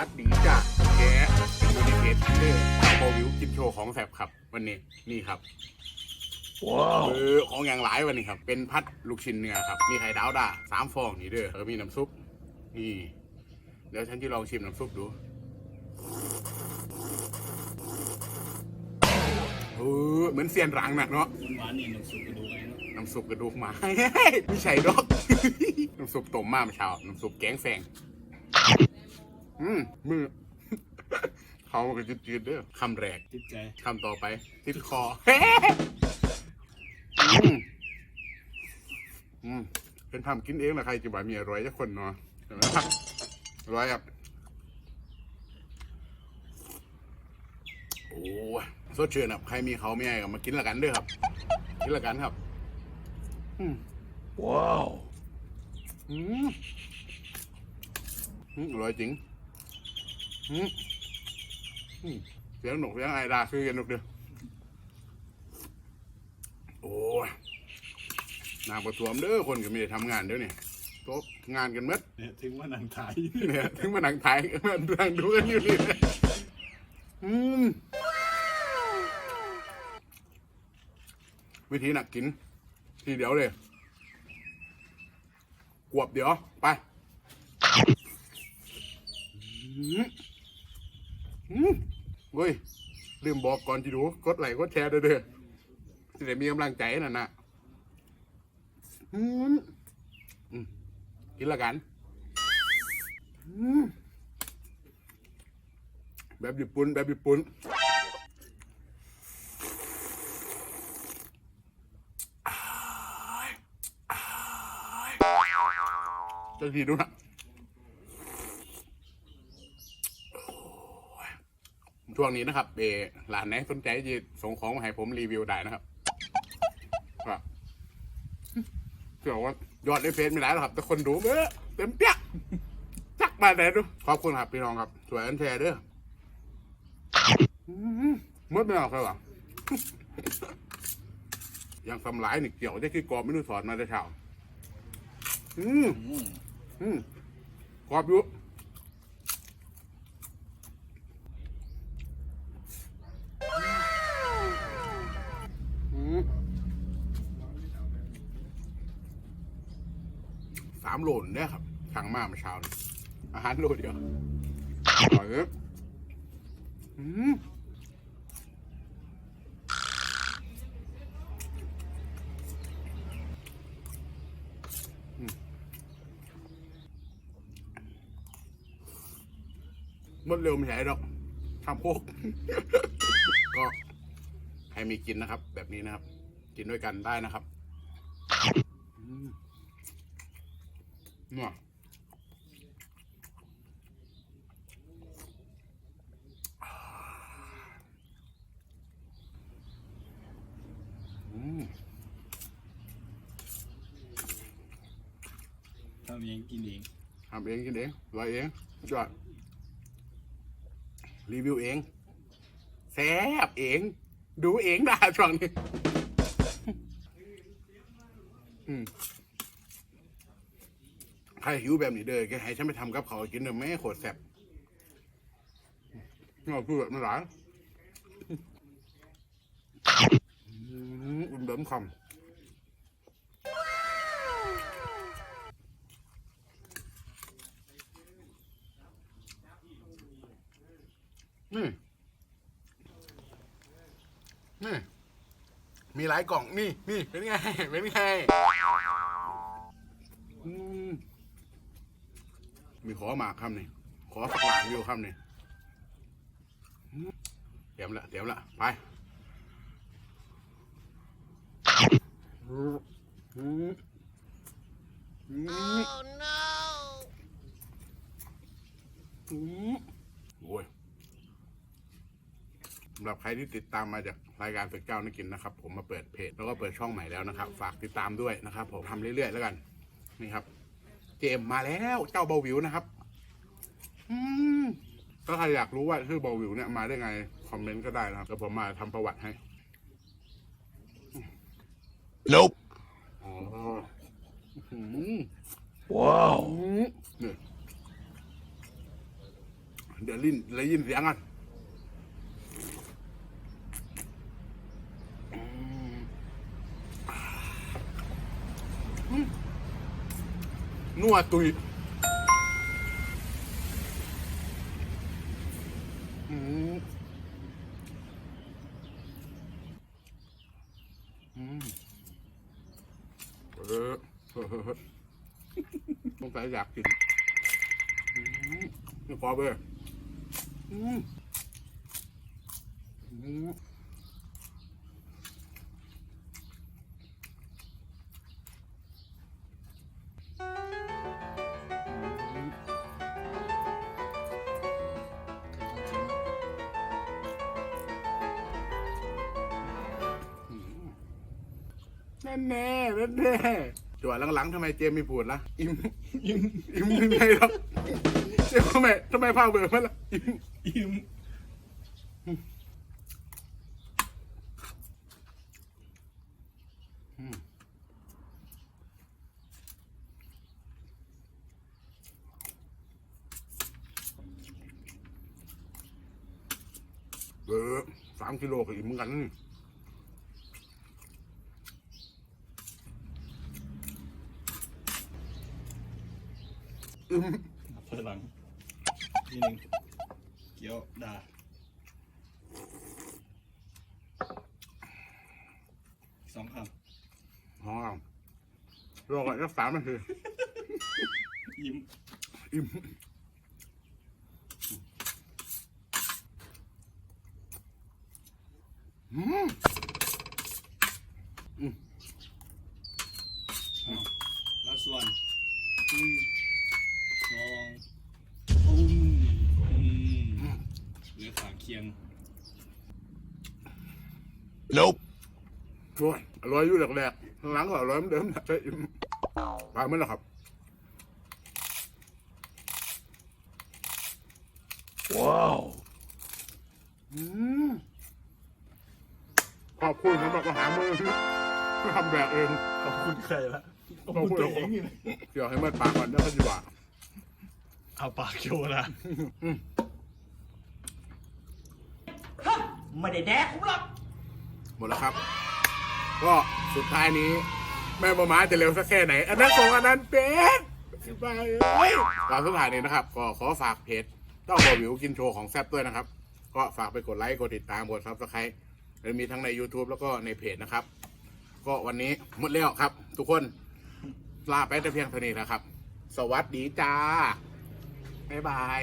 วัสดีจ้ะแกเป็นยูนิเพจเดอร์เอาโบวิวกินโชว์ของแสบครับ วันนี้นี่ครับว้าวคือของอย่างหลายวันนี้ครับ เป็นพัดลูกชิ้นเนื้อครับ มีไข่ดาวด่าสามฟองนี่เด้อแล้วก็มีน้ำซุป นี่ เดี๋ยวฉันจะลองชิมน้ำซุปดูเออเหมือนเซียนรังหนักเนาะหวานนี่หนึ่งสุกกระดูกไอ้เนาะน้ำซุปกระดูกหมาไม่ใช่ดอก น้ำซุปต้มมาเมื่อเช้า น้ำซุปแกงแฟง อืมมือ เขามันก็จืดๆเด้อคำแรกติดใจคำต่อไป ติดคออืมอืมเป็นทำกินเองนะใครจะบ่ามีอร่อยจักคนเนาะเห็นไหมครับอร่อยครับโอ้ยสดชื่นครับใครมีเขาไม่ไอ้ก็มากินละกันเด้วยครับ กินละกันครับ อืมว้าว อืมอืมอร่อยจริง อืมอืมเสียงหนกเสียงไอ้ดาคือกันหนกเดียวโอ้ยนางประทวมเด้อคนก็ไม่ได้ทำงานเด้อเนี่ยโต๊ะงานกันหมัดเนี่ยถึงว่านังถ่ายเนี่ยถึงมานั่งถ่ายมานั่งดูกันอยู่นี่นะอืมวิธีหนักกิน ทีเดียวเลยกวบเดี๋ยว ไป อืมอืม เว้ย ลืมบอกก่อนที่ดูกดไลค์กดแชร์เด้อเด้อจะได้มีกำลังใจนั่นนะกินละกัน แบบญี่ปุ่นแบบญี่ปุ่นจะทีดูนะโอ้ย ช่วงนี้นะครับเอหลานไหนสนใจจะส่งของมาให้ผมรีวิวได้นะครับครับเชื่อว่ายอดในเฟซไม่ได้หรอกครับ แต่คนดูเบ้อเต็มเปี้ยจักมาไหนดูขอบคุณครับพี่น้องครับ สวยอันแท้เด้ออืมดไม่เอาใครวะยังสำลายนี่เกี่ยวได้คือกรอบไม่รู้สอนมาได้เช้าอืมอืมอืมกรอบอยู่อืมสามโหลนเนี่ยครับสั่งมาเมื่อเช้านี่อาหารโหลเดียวอร่อยเลยอืมหมดเร็วไม่ใช่หรอกทำโคกก็ให้มีกินนะครับ แบบนี้นะครับ กินด้วยกันได้นะครับ อืมนัวอืมทำเองกินเองทำเองกินเองรอยเองยอดรีวิวเองแซ่บเอง ดูเองได้ช่วงนี้ อืมใค รหิวแบบนี้เด้อแกให้ฉันไปทำกับเขาวกินเด้อแม่โคตรแซ่บเราพูดแบบไม่หลายอืมอุ่นเดิมคำนี่ นี่ มีหลายกล่องนี่นี่เป็นไง เป็นไงอืม มีขอหมากคำนี่ขอสักหลานอยู่คำนี่เตรียมละเตรียมละไป Oh no! โอ้ยสำหรับใครที่ติดตามมาจากรายการฝึกเจ้านักกินนะครับ ผมมาเปิดเพจแล้วก็เปิดช่องใหม่แล้วนะครับ ฝากติดตามด้วยนะครับ ผมทำเรื่อยๆแล้วกัน นี่ครับ เจมส์มาแล้วเจ้าเบาวิวนะครับ อืมถ้าใครอยากรู้ว่าชื่อเบาวิวเนี่ยมาได้ไง คอมเมนต์ก็ได้นะครับเดี๋ยวผมมาทำประวัติให้ Nope อ๋ออืม ว้าว อืมนี่ยวลิ้นเลยยินเสียงกันอืมอืม นัวตุยอืมอืมเออเออเออสงสัยอยากกินอืมนี่พอเบอร์อืมอืม แน่แน่แน่แน่จั่วหลังๆทำไมเจมไม่พูดล่ะอิมอิมอิมยังไงครับเจมทำไมทำไมพาเบื่อมันล่ะอิมอิมเออสามกิโลก็อิ่มเหมือนกันอืม นับถอยหลัง นี่หนึ่งเกี๊ยวดาสองคอ๋อรอก่อนสักสามนาทีำยิ้มอิ่มอืม อ้าวแล้วส่วนหนึ่งสองปุ้มอืมเหลือขางเคียง Nope ชวนอร่อยอยู่แรกๆหลังๆก็อร่อยเหมือนเดิมนะใช่อิ่มไปไหมล่ะครับ ว้าวอืมขอบคุณสำหรับอาหารมื้อนี้ที่ทำแบบเองขอบคุณใครละขอบคุณตัวเองนี่นะเดี๋ยวให้มันปากก่อนแล้วก็ดีกว่าเอาปากโชว์นะ ไม่ได้แดกผมหรอกหมดแล้วครับ ก็สุดท้ายนี้แม่ประมาจะเร็วสักแค่ไหน อันนั้นของอันนั้นเป็นสบายเลยก่อนสุดท้ายนี้นะครับ ก็ขอฝากเพจต้องบอวิวกินโชว์ของแซบด้วยนะครับ ก็ฝากไปกดไลค์ กดติดตาม กดซับสไครต์มีทั้งใน YouTube แล้วก็ในเพจนะครับ ก็วันนี้หมดแล้วครับ ทุกคนลาไปแต่เพียงเท่านี้นะครับ สวัสดีจ้า บ๊ายบาย